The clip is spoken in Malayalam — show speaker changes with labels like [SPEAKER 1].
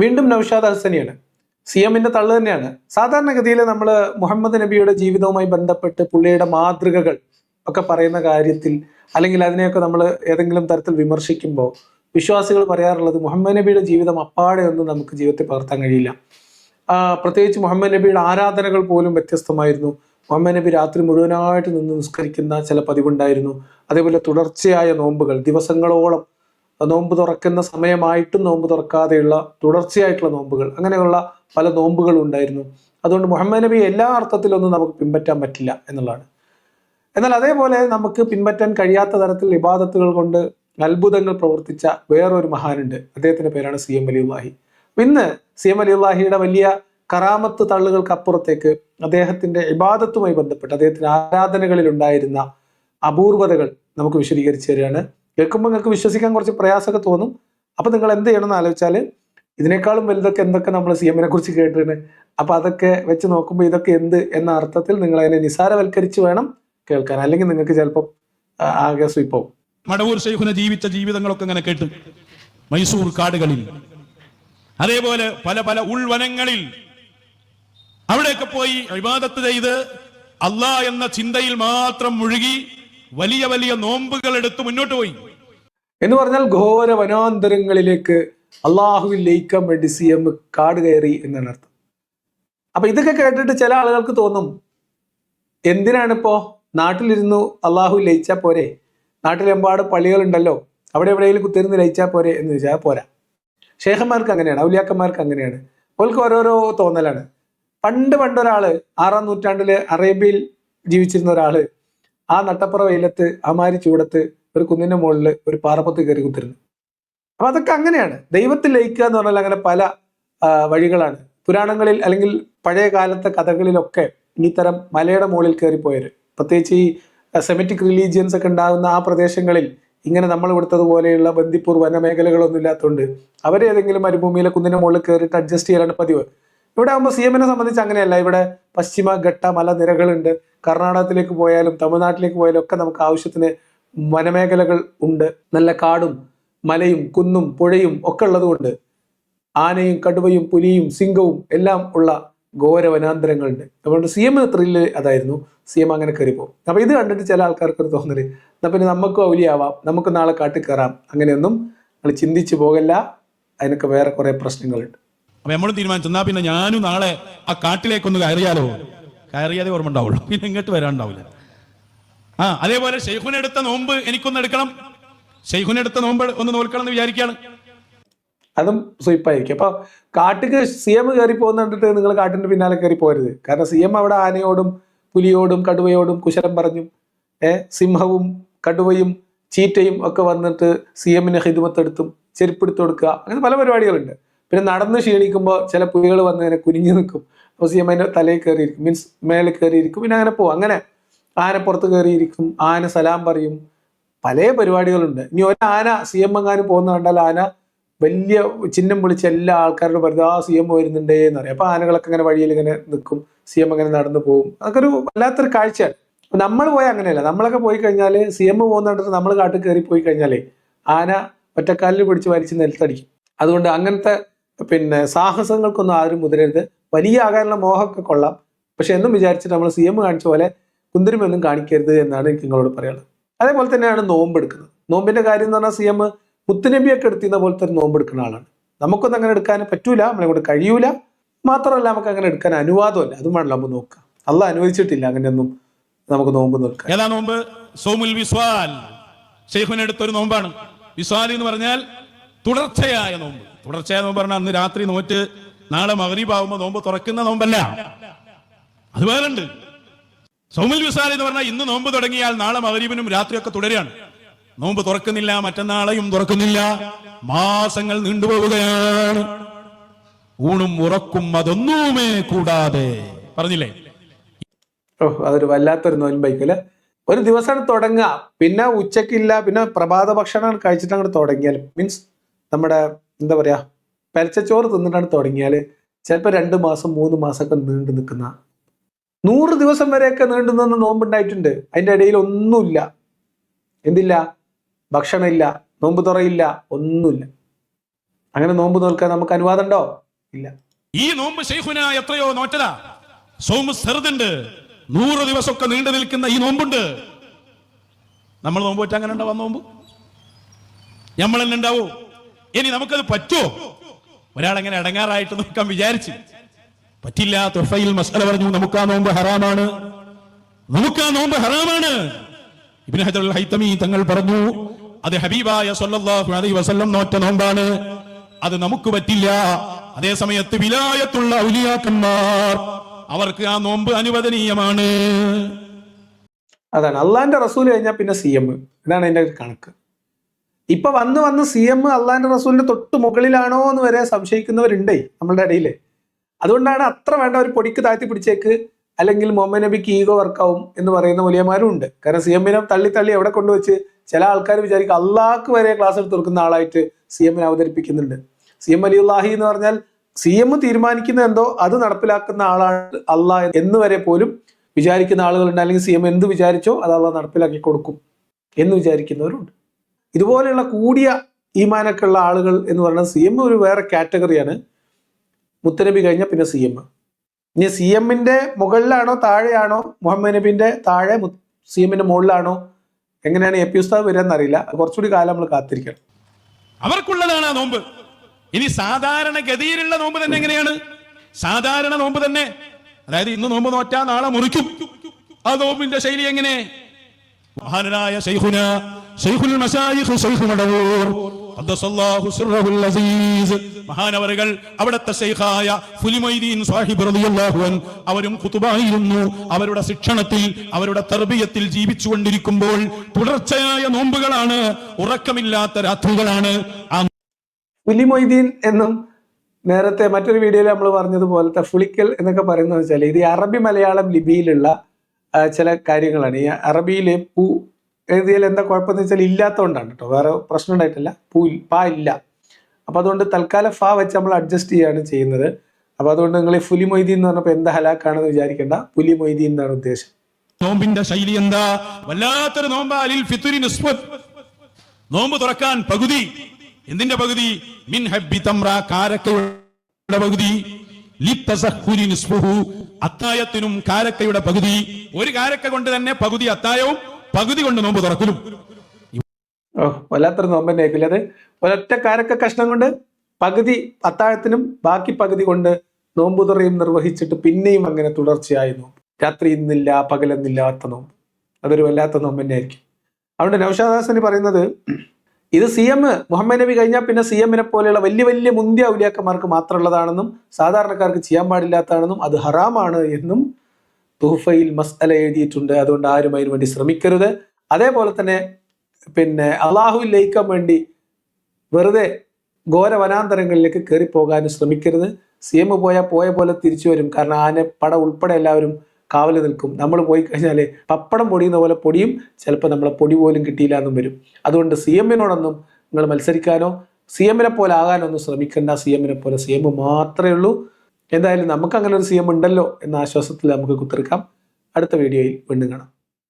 [SPEAKER 1] വീണ്ടും നൌഷാദ് ഹസനിയാണ് സി എമ്മിന്റെ തള്ളു തന്നെയാണ്. സാധാരണഗതിയിൽ നമ്മൾ മുഹമ്മദ് നബിയുടെ ജീവിതവുമായി ബന്ധപ്പെട്ട് പുള്ളിയുടെ മാതൃകകൾ ഒക്കെ പറയുന്ന കാര്യത്തിൽ അല്ലെങ്കിൽ അതിനെയൊക്കെ നമ്മൾ ഏതെങ്കിലും തരത്തിൽ വിമർശിക്കുമ്പോൾ വിശ്വാസികൾ പറയാറുള്ളത് മുഹമ്മദ് നബിയുടെ ജീവിതം അപ്പാടെ ഒന്നും നമുക്ക് ജീവിതത്തിൽ പകർത്താൻ കഴിയില്ല. പ്രത്യേകിച്ച് മുഹമ്മദ് നബിയുടെ ആരാധനകൾ പോലും വ്യത്യസ്തമായിരുന്നു. മുഹമ്മദ് നബി രാത്രി മുഴുവനായിട്ട് നിന്ന് നിസ്കരിക്കുന്ന ചില പതിവുണ്ടായിരുന്നു. അതേപോലെ തുടർച്ചയായ നോമ്പുകൾ ദിവസങ്ങളോളം നോമ്പ് തുറക്കുന്ന സമയമായിട്ടും നോമ്പ് തുറക്കാതെയുള്ള തുടർച്ചയായിട്ടുള്ള നോമ്പുകൾ അങ്ങനെയുള്ള പല നോമ്പുകളും ഉണ്ടായിരുന്നു. അതുകൊണ്ട് മുഹമ്മദ് നബി എല്ലാ അർത്ഥത്തിലൊന്നും നമുക്ക് പിൻപറ്റാൻ പറ്റില്ല എന്നുള്ളതാണ്. എന്നാൽ അതേപോലെ നമുക്ക് പിൻപറ്റാൻ കഴിയാത്ത തരത്തിൽ ഇബാദത്തുകൾ കൊണ്ട് അത്ഭുതങ്ങൾ പ്രവർത്തിച്ച വേറൊരു മഹാനുണ്ട്. അദ്ദേഹത്തിന്റെ പേരാണ് സി എം അലിയുല്ലാഹി ഇന്ന് സി എം അലിയുല്ലാഹിയുടെ വലിയ കറാമത്ത് തള്ളുകൾക്ക് അപ്പുറത്തേക്ക് അദ്ദേഹത്തിന്റെ ഇബാദത്തുമായി ബന്ധപ്പെട്ട് അദ്ദേഹത്തിന്റെ ആരാധനകളിൽ ഉണ്ടായിരുന്ന അപൂർവതകൾ നമുക്ക് വിശദീകരിച്ചു തരികയാണ്. കേൾക്കുമ്പോൾ നിങ്ങൾക്ക് വിശ്വസിക്കാൻ കുറച്ച് പ്രയാസമൊക്കെ തോന്നും. അപ്പോൾ നിങ്ങൾ എന്ത് ചെയ്യണം എന്ന് ആലോചിച്ചാൽ ഇതിനേക്കാളും വലുതൊക്കെ എന്തൊക്കെ നമ്മൾ സി എമ്മിനെ കുറിച്ച് കേട്ടിട്ടുണ്ട്. അപ്പം അതൊക്കെ വെച്ച് നോക്കുമ്പോൾ ഇതൊക്കെ എന്ത് എന്ന അർത്ഥത്തിൽ നിങ്ങൾ അതിനെ നിസാരവൽക്കരിച്ച് വേണം കേൾക്കാൻ. അല്ലെങ്കിൽ നിങ്ങൾക്ക് ചിലപ്പോൾ ആകെ സ്വീപ്പവും
[SPEAKER 2] മടവൂർ ശൈഖുന ജീവിച്ച ജീവിതങ്ങളൊക്കെ ഇങ്ങനെ കേട്ടു മൈസൂർ കാടുകളിൽ അതേപോലെ പല പല ഉൾവനങ്ങളിൽ അവിടെയൊക്കെ പോയി ഇബാദത്ത് ചെയ്ത് അല്ലാ എന്ന ചിന്തയിൽ മാത്രം മുഴുകി വലിയ വലിയ നോമ്പുകൾ എടുത്ത് മുന്നോട്ട് പോയി.
[SPEAKER 1] എന്ന് പറഞ്ഞാൽ ഘോര വനാന്തരങ്ങളിലേക്ക് അള്ളാഹുവിൽ ലയിക്കാൻ വേണ്ടി സി എം കാട് കയറി എന്നാണ് അർത്ഥം. അപ്പൊ ഇതൊക്കെ കേട്ടിട്ട് ചില ആളുകൾക്ക് തോന്നും എന്തിനാണിപ്പോ നാട്ടിലിരുന്നു അള്ളാഹു ലയിച്ചാൽ പോരെ? നാട്ടിലെമ്പാട് പള്ളികളുണ്ടല്ലോ അവിടെ എവിടെയെങ്കിലും കുത്തിരുന്ന് ലയിച്ചാൽ പോരെ എന്ന് ചോദിച്ചാൽ പോരാ. ഷേഖന്മാർക്ക് അങ്ങനെയാണ് ഔലിയാക്കന്മാർക്ക് അങ്ങനെയാണ്. അവർക്ക് ഓരോരോ തോന്നലാണ്. പണ്ട് പണ്ടൊരാൾ ആറാം നൂറ്റാണ്ടിൽ അറേബ്യയിൽ ജീവിച്ചിരുന്ന ഒരാൾ ആ നട്ടപ്പുറ വെയിലത്ത് അമാരി ചൂടത്ത് ഒരു കുന്നിന്റെ മുകളിൽ ഒരു പാറപ്പത്ത് കയറി കുത്തിരുന്നു. അപ്പൊ അതൊക്കെ അങ്ങനെയാണ്. ദൈവത്തിൽ ലയിക്കുക എന്ന് പറഞ്ഞാൽ അങ്ങനെ പല വഴികളാണ്. പുരാണങ്ങളിൽ അല്ലെങ്കിൽ പഴയ കാലത്തെ കഥകളിലൊക്കെ ഈ തരം മലയുടെ മുകളിൽ കയറിപ്പോയവർ പ്രത്യേകിച്ച് ഈ സെമിറ്റിക് റിലീജിയൻസ് ഒക്കെ ഉണ്ടാകുന്ന ആ പ്രദേശങ്ങളിൽ ഇങ്ങനെ നമ്മൾ ഇവിടുത്തതുപോലെയുള്ള ബന്ദിപ്പൂർ വനമേഖലകളൊന്നും ഇല്ലാത്തതുകൊണ്ട് അവർ ഏതെങ്കിലും മരുഭൂമിയിലെ കുന്നിന്റെ മുകളിൽ കയറിയിട്ട് അഡ്ജസ്റ്റ് ചെയ്യലാണ് പതിവ്. ഇവിടെ ആകുമ്പോൾ സി എമ്മിനെ സംബന്ധിച്ച് അങ്ങനെയല്ല. ഇവിടെ പശ്ചിമ ഘട്ട മലനിരകളുണ്ട്. കർണാടകത്തിലേക്ക് പോയാലും തമിഴ്നാട്ടിലേക്ക് പോയാലും ഒക്കെ നമുക്ക് ആവശ്യത്തിന് വനമേഖലകൾ ഉണ്ട്. നല്ല കാടും മലയും കുന്നും പുഴയും ഒക്കെ ഉള്ളതുകൊണ്ട് ആനയും കടുവയും പുലിയും സിംഹവും എല്ലാം ഉള്ള ഘോര വനാന്തരങ്ങളുണ്ട്. അതുകൊണ്ട് സി എം ത്രില്ല് അതായിരുന്നു. സി എം അങ്ങനെ കയറിപ്പോകും അപ്പോൾ ഇത് കണ്ടിട്ട് ചില ആൾക്കാർക്ക് ഒരു തോന്നൽ എന്നാൽ പിന്നെ നമുക്കും ഔലിയാവാം നമുക്ക് നാളെ കാട്ടിൽ കയറാം അങ്ങനെയൊന്നും നിങ്ങൾ ചിന്തിച്ചു പോകല്ല. അതിനൊക്കെ വേറെ കുറെ പ്രശ്നങ്ങളുണ്ട്.
[SPEAKER 2] അപ്പൊ നമ്മളും തീരുമാനിച്ചു എന്നാ പിന്നെ ഞാനും നാളെ ആ കാട്ടിലേക്കൊന്ന് കയറിയാലോ? കയറിയാതെ ഓർമ്മ ഉണ്ടാവുള്ളൂ. പിന്നെ ഇങ്ങോട്ട് വരാണ്ടാവില്ല ആ അതേപോലെ ഷെയ്ഖുനെടുത്ത നോമ്പ് എനിക്കൊന്ന് എടുക്കണം. ഷെയ്ഖുനെടുത്ത നോമ്പ് ഒന്ന് നോൽക്കണം എന്ന് വിചാരിക്കുകയാണ്.
[SPEAKER 1] അതും സ്വീപ്പായിരിക്കും. അപ്പൊ കാട്ടിക്ക് സി എം കയറി പോകുന്ന കണ്ടിട്ട് നിങ്ങൾ കാട്ടിന്റെ പിന്നാലെ കയറി പോരുത് കാരണം സി എം അവിടെ ആനയോടും പുലിയോടും കടുവയോടും കുശലം പറഞ്ഞു ഏഹ് സിംഹവും കടുവയും ചീറ്റയും ഒക്കെ വന്നിട്ട് സി എമ്മിനെ ഹിതുമത്തെടുത്തും ചെരുപ്പെടുത്ത് കൊടുക്കുക. അങ്ങനെ പല പരിപാടികളുണ്ട്. പിന്നെ നടന്ന് ക്ഷീണിക്കുമ്പോൾ ചില പുലികൾ വന്ന് ഇങ്ങനെ കുനിഞ്ഞു നിൽക്കും. അപ്പോൾ സി എം അതിന്റെ തലയിൽ കയറിയിരിക്കും. മീൻസ് മേളിൽ കയറിയിരിക്കും. പിന്നെ അങ്ങനെ പോകും അങ്ങനെ ആന പുറത്ത് കയറിയിരിക്കും ആന സലാം പറയും. പല പരിപാടികളുണ്ട്. ഇനി ഒരു ആന സി എം എങ്ങാനും പോകുന്ന കണ്ടാൽ ആന വലിയ ചിഹ്നം വിളിച്ച് എല്ലാ ആൾക്കാരുടെ പറയുന്നത് ആ സി എം വരുന്നുണ്ടേ എന്ന് പറയും. അപ്പൊ ആനകളൊക്കെ ഇങ്ങനെ വഴിയിൽ ഇങ്ങനെ നിൽക്കും. സി എം അങ്ങനെ നടന്നു പോകും. അതൊക്കെ ഒരു വല്ലാത്തൊരു കാഴ്ചയാണ്. നമ്മൾ പോയാൽ അങ്ങനെയല്ല. നമ്മളൊക്കെ പോയി കഴിഞ്ഞാൽ സി എം പോകുന്ന കണ്ടിട്ട് നമ്മൾ കാട്ടിൽ കയറി പോയി കഴിഞ്ഞാലേ ആന ഒറ്റക്കാലിൽ പിടിച്ച് വലിച്ച് നിലത്തടിക്കും. അതുകൊണ്ട് അങ്ങനത്തെ പിന്നെ സാഹസങ്ങൾക്കൊന്നും ആരും മുതിരരുത്. വലിയ ആകാനുള്ള മോഹമൊക്കെ കൊള്ളാം. പക്ഷെ എന്നും വിചാരിച്ചിട്ട് നമ്മൾ സി എം കാണിച്ച പോലെ കുന്തിരിമൊന്നും കാണിക്കരുത് എന്നാണ് എനിക്ക് നിങ്ങളോട് പറയാനുള്ളത്. അതേപോലെ തന്നെയാണ് നോമ്പ് എടുക്കുന്നത് നോമ്പിന്റെ കാര്യം എന്ന് പറഞ്ഞാൽ സി എം മുത്തുനബിയൊക്കെ എടുത്തിരുന്ന പോലത്തെ ഒരു നോമ്പ് എടുക്കുന്ന ആളാണ്. നമുക്കൊന്നും അങ്ങനെ എടുക്കാൻ പറ്റൂല നമ്മളെ കൊണ്ട് കഴിയൂല. മാത്രമല്ല നമുക്ക് അങ്ങനെ എടുക്കാൻ അനുവാദമല്ല. അതും വേണമല്ലോ നമ്മൾ നോക്കുക. അല്ല അനുവദിച്ചിട്ടില്ല അങ്ങനെയൊന്നും നമുക്ക് നോമ്പ്
[SPEAKER 2] നോക്കാം നോമ്പ്? വിസ്വാൽ. ഒരു നോമ്പാണ്. വിസ്വാൽ എന്ന് പറഞ്ഞാൽ തുടർച്ചയായ നോമ്പ്. തുടർച്ചയായ നോമ്പ് പറഞ്ഞാൽ അന്ന് രാത്രി നോറ്റ് നാളെ മകരീബാവുമ്പോ നോമ്പ് തുറക്കുന്ന നോമ്പല്ല. അത് വേറുണ്ട് സൗമുൽ വിസാൽ എന്ന് പറഞ്ഞാൽ ഇന്ന് നോമ്പ് തുടങ്ങിയാൽ നാളെ മകരീബിനും രാത്രിയൊക്കെ തുടരുകയാണ്. നോമ്പ് തുറക്കുന്നില്ല മറ്റന്നാളെയും തുറക്കുന്നില്ല. മാസങ്ങൾ നീണ്ടുപോവുകയാണ് ഊണും ഉറക്കും അതൊന്നുമേ കൂടാതെ. പറഞ്ഞില്ലേ?
[SPEAKER 1] ഓ അതൊരു വല്ലാത്തൊരു നോൻപൈക്കൽ ഒരു ദിവസമാണ് തുടങ്ങുക പിന്നെ ഉച്ചക്കില്ല പിന്നെ പ്രഭാത ഭക്ഷണം കഴിച്ചിട്ട് അങ്ങോട്ട് തുടങ്ങിയാൽ മീൻസ് നമ്മുടെ എന്താ പറയാ പെരച്ചച്ചോറ് തിന്നിട്ടാണ് തുടങ്ങിയാൽ ചിലപ്പോൾ രണ്ട് മാസം മൂന്ന് മാസമൊക്കെ നീണ്ടു നിൽക്കുന്ന നൂറ് ദിവസം വരെയൊക്കെ നീണ്ടു നിന്ന് നോമ്പുണ്ടായിട്ടുണ്ട്. അതിന്റെ ഇടയിൽ ഒന്നുമില്ല. എന്തില്ല? ഭക്ഷണമില്ല. നോമ്പ് തുറയില്ല. ഒന്നുമില്ല. അങ്ങനെ നോമ്പ് നോൽക്കാൻ നമുക്ക് അനുവാദം ഉണ്ടോ ഇല്ല.
[SPEAKER 2] ഈ നോമ്പ് എത്രയോ നോറ്റതാ. സോമ് സെറുതുണ്ട് നൂറ് ദിവസമൊക്കെ നീണ്ടു നിൽക്കുന്ന ഈ നോമ്പുണ്ട്. നമ്മൾ നോമ്പ് വെച്ചാൽ അങ്ങനെ ഉണ്ടാവാ നോമ്പ്? നമ്മൾ തന്നെ ഉണ്ടാവൂ? ഇനി നമുക്കത് പറ്റുമോ? ഒരാളെങ്ങനെ അടങ്ങാറായിട്ട് നോക്കാൻ വിചാരിച്ചു പറ്റില്ല തൊഫയിൽ മസാല പറഞ്ഞു നമുക്ക് ആ നോമ്പ് ഹറാമാണ്. നമുക്ക് ആ നോമ്പ് ഹറാമാണ്. ഇബ്നു ഹജറുൽ ഹൈത്തമി തങ്ങൾ പറഞ്ഞു അത് ഹബീബായ സല്ലല്ലാഹു അലൈഹി വസല്ലം നോറ്റ നോമ്പാണ്. അത് നമുക്ക് പറ്റില്ല. അതേ സമയത്ത് വിലായത്തുള്ള ഔലിയാക്കന്മാർ അവർക്ക് ആ നോമ്പ് അനുവദനീയമാണ്.
[SPEAKER 1] അതാണ്. അള്ളാന്റെ റസൂൽ കഴിഞ്ഞാൽ പിന്നെ സി എം. ഇതാണ് ഒരു കണക്ക്. ഇപ്പൊ വന്ന് വന്ന് സി എം അള്ളാന്റെ റസൂലിന്റെ തൊട്ട് മുകളിലാണോ എന്ന് വരെ സംശയിക്കുന്നവരുണ്ടേ നമ്മളുടെ ഇടയിൽ അതുകൊണ്ടാണ് അത്ര വേണ്ട ഒരു പൊടിക്ക് താഴ്ത്തി പിടിച്ചേക്ക്. അല്ലെങ്കിൽ മുഹമ്മദ് നബിക്ക് ഈഗോ വർക്കാവും എന്ന് പറയുന്ന വലിയമാരും ഉണ്ട്. കാരണം സി എമ്മിനെ തള്ളി തള്ളി എവിടെ കൊണ്ടുവച്ച് ചില ആൾക്കാർ വിചാരിക്കും അള്ളാഹ്ക്ക് വരെ ക്ലാസ് എടുത്ത് കൊടുക്കുന്ന ആളായിട്ട് സി എമ്മിനെ അവതരിപ്പിക്കുന്നുണ്ട്. സി എം അലിയുല്ലാഹി എന്ന് പറഞ്ഞാൽ സി എം തീരുമാനിക്കുന്ന എന്തോ അത് നടപ്പിലാക്കുന്ന ആളാണ് അള്ളാഹ് എന്ന് വരെ പോലും വിചാരിക്കുന്ന ആളുകളുണ്ട്. അല്ലെങ്കിൽ സി എം എന്ത് വിചാരിച്ചോ അത് അള്ളാഹ് നടപ്പിലാക്കി കൊടുക്കും എന്ന് വിചാരിക്കുന്നവരുണ്ട്. ഇതുപോലെയുള്ള കൂടിയ ഈമാനൊക്കെ ഉള്ള ആളുകൾ എന്ന് പറയുന്നത് സി എം ഒരു വേറെ കാറ്റഗറിയാണ്. മുത്തനബി കഴിഞ്ഞ പിന്നെ സി എം. ഇനി സി എമ്മിന്റെ മുകളിലാണോ താഴെയാണോ? മുഹമ്മദ് നബിന്റെ താഴെ സി എമ്മിന്റെ മുകളിലാണോ? എങ്ങനെയാണ് എ പി ഉസ്താദ് വരിക എന്നറിയില്ല കുറച്ചുകൂടി കാലം നമ്മൾ കാത്തിരിക്കണം.
[SPEAKER 2] അവർക്കുള്ളതാണ് ആ നോമ്പ്. ഇനി സാധാരണ ഗതിയിലുള്ള നോമ്പ് തന്നെ എങ്ങനെയാണ്? സാധാരണ നോമ്പ് തന്നെ. അതായത് ഇന്ന് നോമ്പ് നോറ്റാ നാളെ മുറിക്കും. ആ നോമ്പിന്റെ ശൈലി എങ്ങനെ? മഹാനായ മഹാനവറുകൾ അവിടത്തെ ശൈഖായ ഫുലിമൈദീൻ സാഹിബ് റളിയല്ലാഹു അൻ അവരും ഖുതുബായിരുന്നു അവരുടെ ശിക്ഷണത്തിൽ അവരുടെ തർബിയത്തിൽ ജീവിച്ചുകൊണ്ടിരിക്കുമ്പോൾ തുടർച്ചയായ നോമ്പുകളാണ് ഉറക്കമില്ലാത്ത രാത്രികളാണ്.
[SPEAKER 1] ഫുലിമൊയ്തീൻ എന്നും നേരത്തെ മറ്റൊരു വീഡിയോയിൽ നമ്മൾ പറഞ്ഞതുപോലത്തെ ഫുളിക്കൽ എന്നൊക്കെ പറയുന്നത് വെച്ചാൽ ഇത് അറബി മലയാളം ലിപിയിലുള്ള ചില കാര്യങ്ങളാണ്. ഈ അറബിയിലെ പൂ എഴുതിയാൽ എന്താ കുഴപ്പമെന്ന് വെച്ചാൽ ഇല്ലാത്തതുകൊണ്ടാണ് കേട്ടോ. വേറെ പ്രശ്നം ഉണ്ടായിട്ടില്ല. പൂ പാ ഇല്ല. അപ്പം അതുകൊണ്ട് തൽക്കാലം ഫാ വെച്ച് നമ്മൾ അഡ്ജസ്റ്റ് ചെയ്യുകയാണ് ചെയ്യുന്നത്. അപ്പോൾ അതുകൊണ്ട് നിങ്ങൾ ഫുലി മൊയ്തീൻ എന്ന് പറഞ്ഞപ്പോൾ എന്താ ഹലാക്കാണെന്ന് വിചാരിക്കേണ്ട. പുലി മൊയ്തീൻ എന്നാണ് ഉദ്ദേശം.
[SPEAKER 2] നോമ്പിന്റെ ശൈലി എന്താ? വല്ലാത്തൊരു നോമ്പ് അലിൽ ഫിത്തുരി നോമ്പ് തുറക്കാൻ പകുതി. എന്തിന്റെ പകുതി? മിൻ ഹബ്ബി തമ്ര കാരക്കയുടെ പകുതി. അത്തായത്തിനും കാരക്കയുടെ പകുതി. ഒരു കാരക്ക കൊണ്ട് തന്നെ പകുതി അത്തായവും പകുതി കൊണ്ട് നോമ്പ് തുറക്കലും.
[SPEAKER 1] ഓ വല്ലാത്തൊരു നോമ്പന്നെ ആയിരിക്കില്ല അത്? ഒരൊറ്റ കാരക്ക കഷ്ണം കൊണ്ട് പകുതി അത്താഴത്തിനും ബാക്കി പകുതി കൊണ്ട് നോമ്പുതുറയും നിർവഹിച്ചിട്ട് പിന്നെയും അങ്ങനെ തുടർച്ചയായി നോമ്പ്. രാത്രി ഇന്നില്ല പകലെന്നില്ലാത്ത നോമ്പ്. അതൊരു വല്ലാത്ത നോമ്പ് തന്നെ ആയിരിക്കും. അതുകൊണ്ട് നൌഷാദാസന് പറയുന്നത് ഇത് സി എം മുഹമ്മദ് നബി കഴിഞ്ഞാൽ പിന്നെ സി എമ്മിനെ പോലെയുള്ള വലിയ വലിയ മുന്തിയ ഔലിയാക്കന്മാർക്ക് മാത്രമുള്ളതാണെന്നും സാധാരണക്കാർക്ക് ചെയ്യാൻ പാടില്ലാത്തതാണെന്നും അത് ഹറാമാണ് എന്നും തുഹഫയിൽ മസ്അല എഴുതിയിട്ടുണ്ട്. അതുകൊണ്ട് ആരും അതിനു വേണ്ടി ശ്രമിക്കരുത്. അതേപോലെ തന്നെ പിന്നെ അള്ളാഹുവിൽ ലയിക്കാൻ വേണ്ടി വെറുതെ ഘോര വനാന്തരങ്ങളിലേക്ക് കയറി പോകാനും ശ്രമിക്കരുത്. സി എം പോയാൽ പോയ പോലെ തിരിച്ചു വരും. കാരണം ആന പട ഉൾപ്പെടെ എല്ലാവരും കാവൽ നിൽക്കും. നമ്മൾ പോയി കഴിഞ്ഞാൽ പപ്പടം പൊടിയുന്ന പോലെ പൊടിയും ചിലപ്പോൾ നമ്മളെ പൊടി പോലും കിട്ടിയില്ല എന്നും വരും. അതുകൊണ്ട് സി എമ്മിനോടൊന്നും നിങ്ങൾ മത്സരിക്കാനോ സി എമ്മിനെ പോലെ ആകാനൊന്നും ശ്രമിക്കേണ്ട. സി എമ്മിനെ പോലെ സി എം മാത്രമേ ഉള്ളൂ. എന്തായാലും നമുക്ക് അങ്ങനെ ഒരു സി എം ഉണ്ടല്ലോ എന്ന ആശ്വാസത്തിൽ നമുക്ക് കുത്തിർക്കാം അടുത്ത വീഡിയോയിൽ വീണ്ടും കാണാം.